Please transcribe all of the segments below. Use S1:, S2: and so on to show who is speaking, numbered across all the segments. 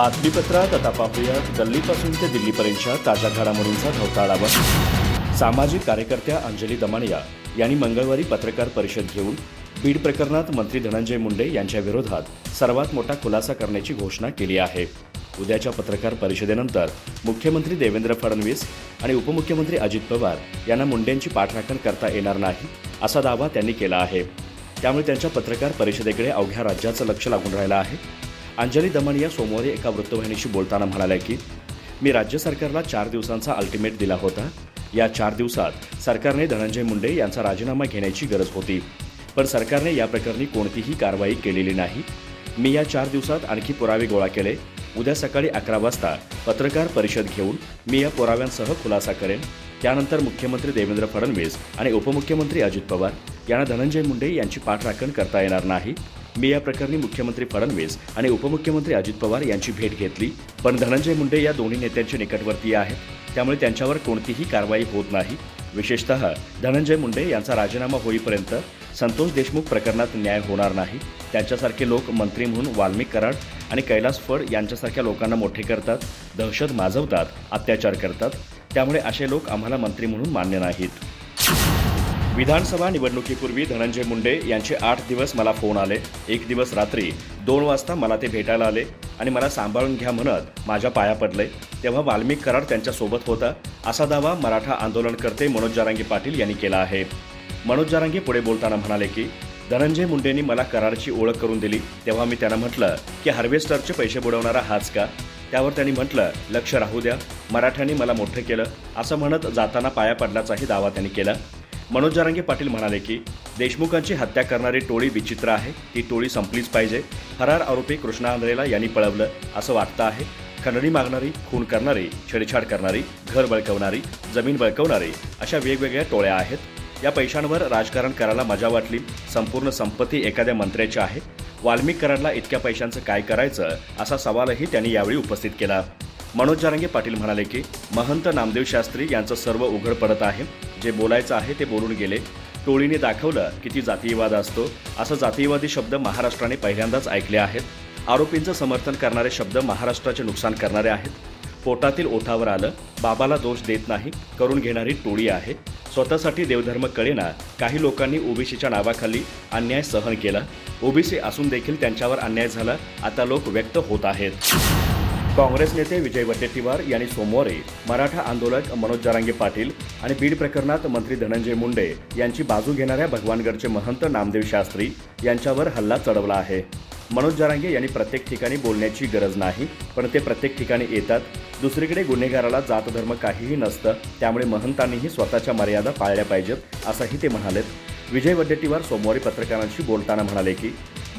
S1: बातमीपत्रात आता पाहूयात गल्लीपासून ते दिल्लीपर्यंतच्या ताज्या घडामोडींचा धावता आढावा. सामाजिक कार्यकर्त्या अंजली दमानिया यांनी मंगळवारी पत्रकार परिषद घेऊन बीड प्रकरणात मंत्री धनंजय मुंडे यांच्या विरोधात सर्वात मोठा खुलासा करण्याची घोषणा केली आहे. उद्याच्या पत्रकार परिषदेनंतर मुख्यमंत्री देवेंद्र फडणवीस आणि उपमुख्यमंत्री अजित पवार यांना मुंडेंची पाठराखण करता येणार नाही असा दावा त्यांनी केला आहे. त्यामुळे त्यांच्या पत्रकार परिषदेकडे अवघ्या राज्याचं लक्ष लागून राहिलं आहे. अंजली दमन या सोमवारी एका वृत्तवाहिनीशी बोलताना म्हणाल्या की मी राज्य सरकारला चार दिवसांचा अल्टिमेट दिला होता. या चार दिवसात सरकारने धनंजय मुंडे यांचा राजीनामा घेण्याची गरज होती. पण सरकारने या प्रकरणी कोणतीही कारवाई केलेली नाही. मी या चार दिवसात आणखी पुरावे गोळा केले. उद्या सकाळी अकरा वाजता पत्रकार परिषद घेऊन मी या पुराव्यांसह खुलासा करेन. त्यानंतर मुख्यमंत्री देवेंद्र फडणवीस आणि उपमुख्यमंत्री अजित पवार यांना धनंजय मुंडे यांची पाठराखण करता येणार नाही. मी या प्रकरणी मुख्यमंत्री फडणवीस आणि उपमुख्यमंत्री अजित पवार यांची भेट घेतली. पण धनंजय मुंडे या दोन्ही नेत्यांचे निकटवर्तीय आहेत. त्यामुळे त्यांच्यावर कोणतीही कारवाई होत नाही. विशेषतः धनंजय मुंडे यांचा राजीनामा होईपर्यंत संतोष देशमुख प्रकरणात न्याय होणार नाही. त्यांच्यासारखे लोक मंत्री म्हणून वाल्मिक कराड आणि कैलास फड यांच्यासारख्या लोकांना मोठे करतात दहशत माजवतात अत्याचार करतात. त्यामुळे असे लोक आम्हाला मंत्री म्हणून मान्य नाहीत. विधानसभा निवडणुकीपूर्वी धनंजय मुंडे यांचे आठ दिवस मला फोन आले. एक दिवस रात्री दोन वाजता मला ते भेटायला आले आणि मला सांभाळून घ्या म्हणत माझ्या पाया पडले. तेव्हा वाल्मिक कराड त्यांच्यासोबत होता. असा दावा मराठा आंदोलनकर्ते मनोज जारांगे पाटील यांनी केला आहे. मनोज जारांगे पुढे बोलताना म्हणाले की धनंजय मुंडेंनी मला कराडची ओळख करून दिली. तेव्हा मी त्यांना म्हटलं की हार्वेस्टरचे पैसे बुडवणारा हाच का? त्यावर त्यांनी म्हटलं लक्ष राहू द्या. मराठ्यांनी मला मोठं केलं. असं म्हणत जाताना पाया पडल्याचाही दावा त्यांनी केला. मनोज जारांगे पाटील म्हणाले की देशमुखांची हत्या करणारी टोळी विचित्र आहे. ती टोळी संपलीच पाहिजे. फरार आरोपी कृष्णा आंध्रेला यांनी पळवलं. असं वाटतं आहे. खंडणी मागणारी खून करणारी छेडछाड करणारी घर बळकवणारी जमीन बळकवणारी अशा वेगवेगळ्या टोळ्या आहेत. या पैशांवर राजकारण करायला मजा वाटली. संपूर्ण संपत्ती एखाद्या मंत्र्याची आहे. वाल्मिक कराडला इतक्या पैशांचं काय करायचं? असा सवालही त्यांनी यावेळी उपस्थित केला. मनोज जारंगे पाटील म्हणाले की महंत नामदेव शास्त्री यांचं सर्व उघड पडत आहे. जे बोलायचं आहे ते बोलून गेले. टोळीने दाखवलं किती जातीयवाद असतो. असं जातीयवादी शब्द महाराष्ट्राने पहिल्यांदाच ऐकले आहेत. आरोपींचं समर्थन करणारे शब्द महाराष्ट्राचे नुकसान करणारे आहेत. पोटातील ओठावर आलं बाबाला दोष देत नाही करून घेणारी टोळी आहे. स्वतःसाठी देवधर्म कळेना काही लोकांनी ओबीसीच्या नावाखाली अन्याय सहन केला. ओबीसी असून देखील त्यांच्यावर अन्याय झाला. आता लोक व्यक्त होत आहेत. काँग्रेस नेते विजय वडेट्टीवार यांनी सोमवारी मराठा आंदोलक मनोज जारांगे पाटील आणि बीड प्रकरणात मंत्री धनंजय मुंडे यांची बाजू घेणाऱ्या भगवानगडचे महंत नामदेव शास्त्री यांच्यावर हल्ला चढवला आहे. मनोज जारांगे यांनी प्रत्येक ठिकाणी बोलण्याची गरज नाही पण ते प्रत्येक ठिकाणी येतात. दुसरीकडे गुन्हेगाराला जात धर्म काहीही नसतं त्यामुळे महंतांनीही स्वतःच्या मर्यादा पाळल्या पाहिजेत असंही ते म्हणालेत. विजय वडेट्टीवार सोमवारी पत्रकारांशी बोलताना म्हणाले की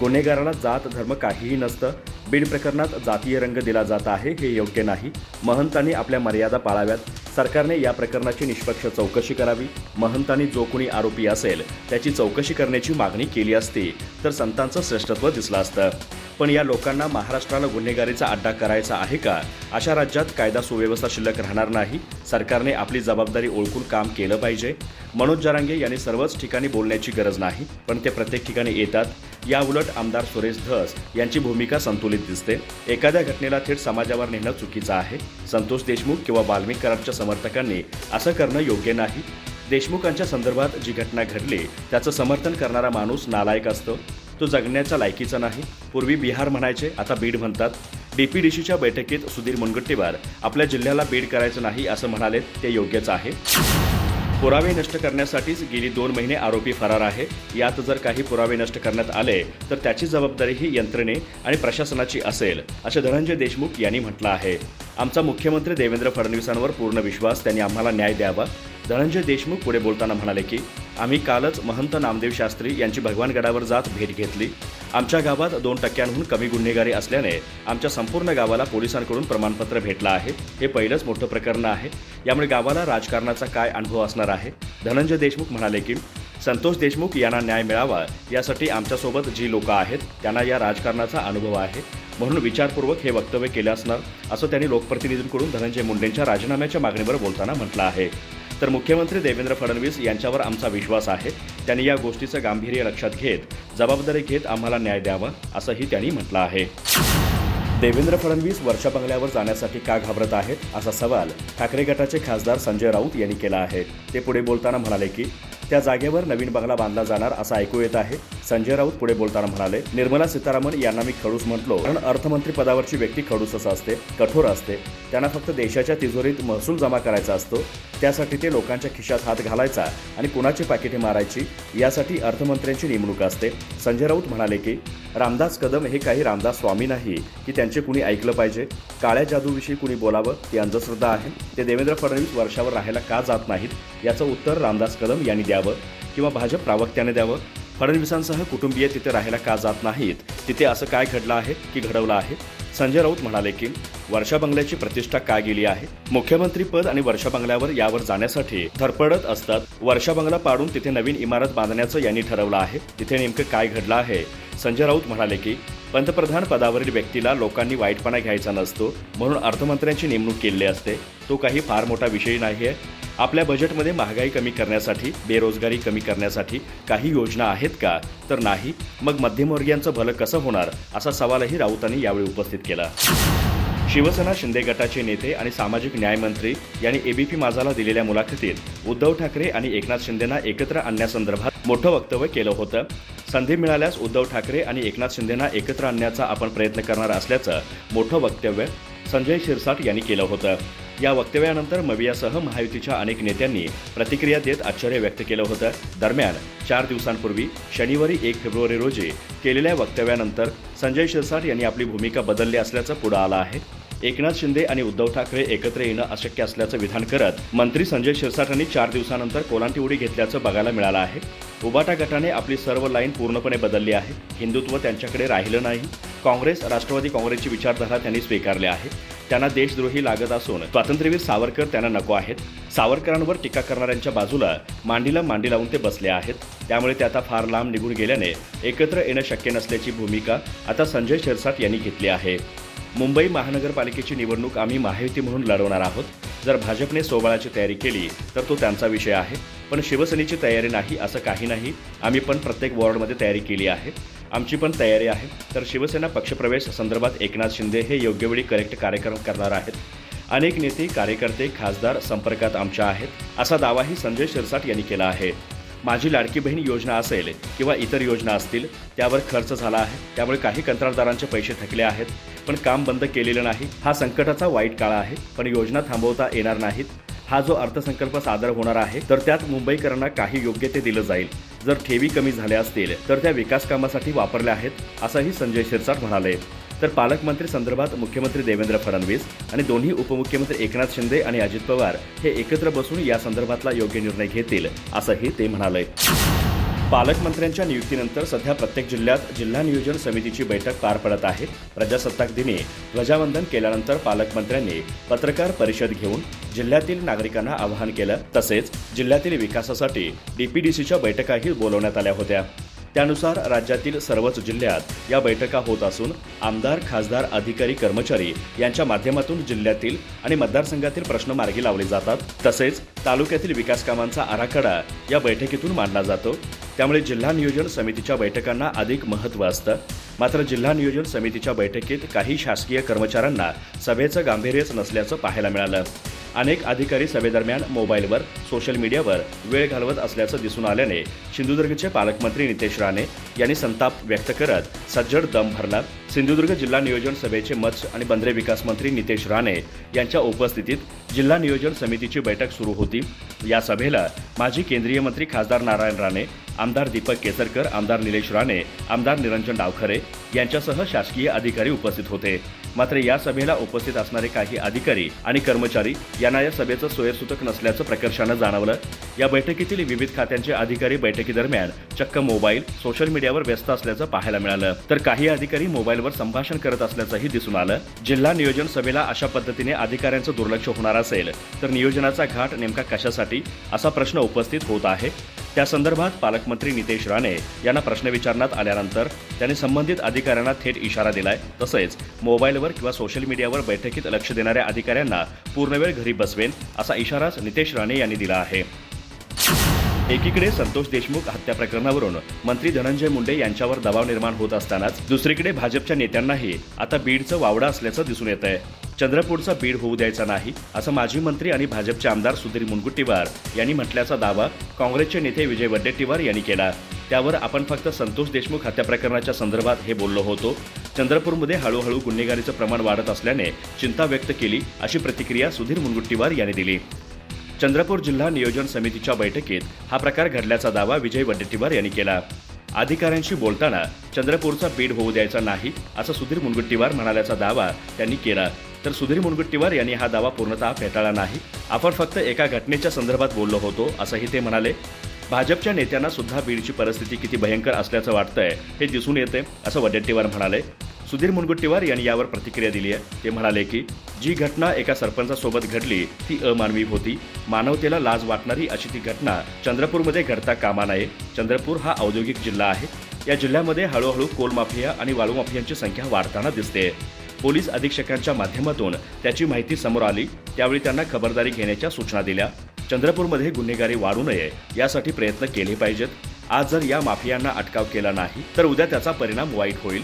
S1: गुन्हेगाराला जात धर्म काहीही नसतं बीड प्रकरणात जातीय रंग दिला जात आहे हे योग्य नाही. महंतांनी आपल्या मर्यादा पाळाव्यात. सरकारने या प्रकरणाची निष्पक्ष चौकशी करावी. महंतांनी जो कोणी आरोपी असेल त्याची चौकशी करण्याची मागणी केली असती तर संतांचं श्रेष्ठत्व दिसलं असतं. पण या लोकांना महाराष्ट्राला गुन्हेगारीचा अड्डा करायचा आहे का? अशा राज्यात कायदा सुव्यवस्था शिल्लक राहणार नाही. सरकारने आपली जबाबदारी ओळखून काम केलं पाहिजे. मनोज जरांगे यांनी सर्वच ठिकाणी बोलण्याची गरज नाही पण ते प्रत्येक ठिकाणी येतात. या उलट आमदार सुरेश धस यांची भूमिका संतुलित दिसते. एखाद्या घटनेला थेट समाजावर नेणं चुकीचं आहे. संतोष देशमुख किंवा वाल्मिक कराडच्या समर्थकांनी असं करणं योग्य नाही. देशमुखांच्या संदर्भात जी घटना घडली त्याचं समर्थन करणारा माणूस नालायक असतो. तो जगण्याच्या लायकीचा नाही. पूर्वी बिहार म्हणायचे आता बीड म्हणतात. डीपीडीसीच्या बैठकीत सुधीर मुनगट्टीवार आपल्या जिल्ह्याला बीड करायचं नाही असं म्हणाले ते योग्यच आहे. पुरावे नष्ट करण्यासाठीच गेली दोन महिने आरोपी फरार आहे. यात जर काही पुरावे नष्ट करण्यात आले तर त्याची जबाबदारी ही यंत्रणे आणि प्रशासनाची असेल असे धनंजय देशमुख यांनी म्हटलं आहे. आमचा मुख्यमंत्री देवेंद्र फडणवीसांवर पूर्ण विश्वास त्यांनी आम्हाला न्याय द्यावा. धनंजय देशमुख पुढे बोलताना म्हणाले की आम्ही कालच महंत नामदेव शास्त्री यांची भगवानगडावर जात भेट घेतली. आमच्या गावात दोन टक्क्यांहून कमी गुन्हेगारी असल्याने आमच्या संपूर्ण गावाला पोलिसांकडून प्रमाणपत्र भेटलं आहे. हे पहिलंच मोठं प्रकरण आहे. यामुळे गावाला राजकारणाचा काय अनुभव असणार आहे? धनंजय देशमुख म्हणाले की संतोष देशमुख यांना न्याय मिळावा. यासाठी आमच्यासोबत जी लोकं आहेत त्यांना या राजकारणाचा अनुभव आहे. म्हणून विचारपूर्वक हे वक्तव्य केले असणार असं त्यांनी लोकप्रतिनिधींकडून धनंजय मुंडेंच्या राजीनाम्याच्या मागणीवर बोलताना म्हटलं आहे. तर मुख्यमंत्री देवेंद्र फडणवीस यांच्यावर आमचा विश्वास आहे. त्यांनी या गोष्टीचं गांभीर्य लक्षात घेत जबाबदारी घेत आम्हाला न्याय द्यावा असंही त्यांनी म्हटलं आहे. देवेंद्र फडणवीस वर्षा बंगल्यावर जाण्यासाठी का घाबरत आहेत असा सवाल ठाकरे गटाचे खासदार संजय राऊत यांनी केला आहे. ते पुढे बोलताना म्हणाले की त्या जागेवर नवीन बंगला बांधला जाणार असं ऐकू येत आहे. संजय राऊत पुढे बोलताना म्हणाले निर्मला सीतारामन यांना मी खडूस म्हटलो. कारण अर्थमंत्री पदावरची व्यक्ती खडूसच असते कठोर असते. त्यांना फक्त देशाच्या तिजोरीत महसूल जमा करायचा असतो. त्यासाठी ते लोकांच्या खिशात हात घालायचा आणि कुणाची पाकिटे मारायची यासाठी अर्थमंत्र्यांची नेमणूक असते. संजय राऊत म्हणाले की रामदास कदम हे काही रामदास स्वामी नाही की त्यांचे कुणी ऐकलं पाहिजे? काळ्या जादूविषयी कुणी बोलावं? ती अंधश्रद्धा आहे. ते देवेंद्र फडणवीस वर्षावर राहायला का जात नाहीत? याचं उत्तर रामदास कदम यांनी द्यावं किंवा भाजप प्रावक्त्याने द्यावं. फडणवीसांसह कुटुंबीय तिथे राहायला का जात नाहीत? तिथे असं काय घडलं आहे की घडवलं आहे? संजय राऊत म्हणाले की वर्षा बंगल्याची प्रतिष्ठा का गेली आहे? मुख्यमंत्री पद आणि वर्षा बंगल्यावर यावर जाण्यासाठी धडपडत असतात. वर्षा बंगला पाडून तिथे नवीन इमारत बांधण्याचं यांनी ठरवलं आहे. तिथे नेमकं काय घडलं आहे? संजय राऊत म्हणाले की पंतप्रधान पदावरील व्यक्तीला लोकांनी वाईटपणा घ्यायचा नसतो म्हणून अर्थमंत्र्यांची नेमणूक केली असते. तो काही फार मोठा विषय नाही आहे आपल्या बजेटमध्ये महागाई कमी करण्यासाठी बेरोजगारी कमी करण्यासाठी काही योजना आहेत का? तर नाही. मग मध्यमवर्गीयांचं भलं कसं होणार? असा सवालही राऊतांनी यावेळी उपस्थित केला. शिवसेना शिंदे गटाचे नेते आणि सामाजिक न्यायमंत्री यांनी एबीपी माझाला दिलेल्या मुलाखतीत उद्धव ठाकरे आणि एकनाथ शिंदेना एकत्र आणण्यासंदर्भात मोठं वक्तव्य केलं होतं. संधी मिळाल्यास उद्धव ठाकरे आणि एकनाथ शिंदेना एकत्र आणण्याचा आपण प्रयत्न करणार असल्याचं मोठं वक्तव्य संजय शिरसाट यांनी केलं होतं. या वक्तव्यानंतर मवियासह महायुतीच्या अनेक नेत्यांनी प्रतिक्रिया देत आश्चर्य व्यक्त केलं होतं. दरम्यान चार दिवसांपूर्वी शनिवारी एक फेब्रुवारी रोजी केलेल्या वक्तव्यानंतर संजय शिरसाट यांनी आपली भूमिका बदलली असल्याचं पुढं आलं आहे. एकनाथ शिंदे आणि उद्धव ठाकरे एकत्र येणं अशक्य असल्याचं विधान करत मंत्री संजय शिरसाट यांनी चार दिवसानंतर कोलांटी उडी घेतल्याचं बघायला मिळालं आहे. उबाटा गटाने आपली सर्व लाईन पूर्णपणे बदलली आहे. हिंदुत्व त्यांच्याकडे राहिलं नाही. काँग्रेस राष्ट्रवादी काँग्रेसची विचारधारा त्यांनी स्वीकारली आहे. त्यांना देशद्रोही लागत असून स्वातंत्र्यवीर सावरकर त्यांना नको आहेत. सावरकरांवर टीका करणाऱ्यांच्या बाजूला मांडीला मांडी लावून ते बसले आहेत. त्यामुळे ते आता फार लांब निघून गेल्याने एकत्र येणं शक्य नसल्याची भूमिका आता संजय शिरसाट यांनी घेतली आहे. मुंबई महानगरपालिकेची निवडणूक आम्ही महायुती म्हणून लढवणार आहोत. जर भाजपने सोबळाची तयारी केली तर तो त्यांचा विषय आहे. पण शिवसेनेची तयारी नाही असं काही नाही. आम्ही पण प्रत्येक वॉर्डमध्ये तयारी केली आहे. आमची पण तयारी आहे. तर शिवसेना पक्षप्रवेश संदर्भात एकनाथ शिंदे हे योग्य वेळी करेक्ट कार्यक्रम करणार आहेत. अनेक नेते कार्यकर्ते खासदार संपर्कात आमच्या आहेत. असा दावाही संजय शिरसाट यांनी केला आहे. माझी लाडकी बहीण योजना असेल किंवा इतर योजना असतील त्यावर खर्च झाला आहे. त्यामुळे काही कंत्राटदारांचे पैसे थकले आहेत. पण काम बंद केलेलं नाही. हा संकटाचा वाईट काळ आहे. पण योजना थांबवता येणार नाहीत. हा जो अर्थसंकल्प सादर होणार आहे तर त्यात मुंबईकरांना काही योग्य ते दिलं जाईल. जर ठेवी कमी झाल्या असतील तर त्या विकास कामासाठी वापरल्या आहेत असंही संजय शिरसाट म्हणाले. तर पालकमंत्री संदर्भात मुख्यमंत्री देवेंद्र फडणवीस आणि दोन्ही उपमुख्यमंत्री एकनाथ शिंदे आणि अजित पवार हे एकत्र बसून या संदर्भातला योग्य निर्णय घेतील असंही ते म्हणाले. पालकमंत्र्यांच्या नियुक्तीनंतर सध्या प्रत्येक जिल्ह्यात जिल्हा नियोजन समितीची बैठक पार पडत आहे. प्रजासत्ताक दिनी ध्वजावंदन केल्यानंतर पालकमंत्र्यांनी पत्रकार परिषद घेऊन जिल्ह्यातील नागरिकांना आवाहन केलं. तसेच जिल्ह्यातील विकासासाठी डीपीडीसीच्या बैठकाही बोलवण्यात आल्या होत्या. त्यानुसार राज्यातील सर्वच जिल्ह्यात या बैठका होत असून आमदार खासदार अधिकारी कर्मचारी यांच्या माध्यमातून जिल्ह्यातील आणि मतदारसंघातील प्रश्न मार्गी लावले जातात. तसेच तालुक्यातील विकास कामांचा आराखडा या बैठकीतून मांडला जातो. त्यामुळे जिल्हा नियोजन समितीच्या बैठकांना अधिक महत्त्व असतं. मात्र जिल्हा नियोजन समितीच्या बैठकीत काही शासकीय कर्मचाऱ्यांना सभेचं गांभीर्यच नसल्याचं पाहायला मिळालं. अनेक अधिकारी सभेदरम्यान मोबाईलवर सोशल मीडियावर वेळ घालवत असल्याचं दिसून आल्याने सिंधुदुर्गचे पालकमंत्री नितेश राणे यांनी संताप व्यक्त करत सज्जड दम भरला. सिंधुदुर्ग जिल्हा नियोजन सभेचे मत्स्य आणि बंदरे विकास मंत्री नितेश राणे यांच्या उपस्थितीत जिल्हा नियोजन समितीची बैठक सुरू होती. या सभेला माजी केंद्रीय मंत्री खासदार नारायण राणे आमदार दीपक केसरकर आमदार निलेश राणे आमदार निरंजन डावखरे यांच्यासह शासकीय अधिकारी उपस्थित होते. मात्र या सभेला उपस्थित असणारे काही अधिकारी आणि कर्मचारी यांना या सभेचं सोयरसूतक नसल्याचं प्रकर्षानं जाणवलं. या बैठकीतील विविध खात्यांचे अधिकारी बैठकीदरम्यान चक्क मोबाईल सोशल मीडियावर व्यस्त असल्याचं पाहायला मिळालं. तर काही अधिकारी मोबाईलवर संभाषण करत असल्याचंही दिसून आलं. जिल्हा नियोजन सभेला अशा पद्धतीने अधिकाऱ्यांचं दुर्लक्ष होणार असेल तर नियोजनाचा घाट नेमका कशासाठी? असा प्रश्न उपस्थित होत आहे. त्या संदर्भात पालकमंत्री नितेश राणे यांना प्रश्न विचारण्यात आल्यानंतर त्यांनी संबंधित अधिकाऱ्यांना थेट इशारा दिलाय. तसेच मोबाईलवर किंवा सोशल मीडियावर बैठकीत लक्ष देणाऱ्या अधिकाऱ्यांना पूर्णवेळ घरी बसवेन असा इशाराच नितेश राणे यांनी दिला आहे. एकीकडे संतोष देशमुख हत्या प्रकरणावरून मंत्री धनंजय मुंडे यांच्यावर दबाव निर्माण होत असतानाच दुसरीकडे भाजपच्या नेत्यांनाही आता बीडचं वावडा असल्याचं दिसून येत आहे चंद्रपूरचा बीड होऊ द्यायचा नाही असं माजी मंत्री आणि भाजपचे आमदार सुधीर मुनगुट्टीवार यांनी म्हटल्याचा दावा काँग्रेसचे नेते विजय वडेट्टीवार यांनी केला. त्यावर आपण फक्त संतोष देशमुख हत्या प्रकरणाच्या संदर्भात हे बोललो होतो. चंद्रपूरमध्ये हळूहळू गुन्हेगारीचं प्रमाण वाढत असल्याने चिंता व्यक्त केली अशी प्रतिक्रिया सुधीर मुनगुट्टीवार यांनी दिली. चंद्रपूर जिल्हा नियोजन समितीच्या बैठकीत हा प्रकार घडल्याचा दावा विजय वडेट्टीवार यांनी केला. अधिकाऱ्यांशी बोलताना चंद्रपूरचा बीड होऊ द्यायचा नाही असं सुधीर मुनगुट्टीवार म्हणाल्याचा दावा त्यांनी केला. तर सुधीर मुनगुट्टीवार यांनी हा दावा पूर्णतः फेटाळला नाही. आपण फक्त एका घटनेच्या संदर्भात बोललो होतो असंही ते म्हणाले. भाजपच्या नेत्यांना सुद्धा बीडची परिस्थिती किती भयंकर असल्याचं वाटतंय हे दिसून येते असं वडेट्टीवार म्हणाले. सुधीर मुनगुट्टीवार यांनी यावर प्रतिक्रिया दिली आहे ते म्हणाले की जी घटना एका सरपंचासोबत घडली ती अमानवी होती. मानवतेला लाज वाटणारी अशी ती घटना चंद्रपूरमध्ये घडता कामा नये. चंद्रपूर हा औद्योगिक जिल्हा आहे. या जिल्ह्यामध्ये हळूहळू कोल माफिया आणि वाळू माफियांची संख्या वाढताना दिसते पोलीस अधीक्षकांच्या माध्यमातून त्याची माहिती समोर आली. त्यावेळी त्यांना खबरदारी घेण्याच्या सूचना दिल्या. चंद्रपूरमध्ये गुन्हेगारी वाढू नये यासाठी प्रयत्न केले पाहिजेत. आज जर या माफियांना अटकाव केला नाही तर उद्या त्याचा परिणाम वाईट होईल.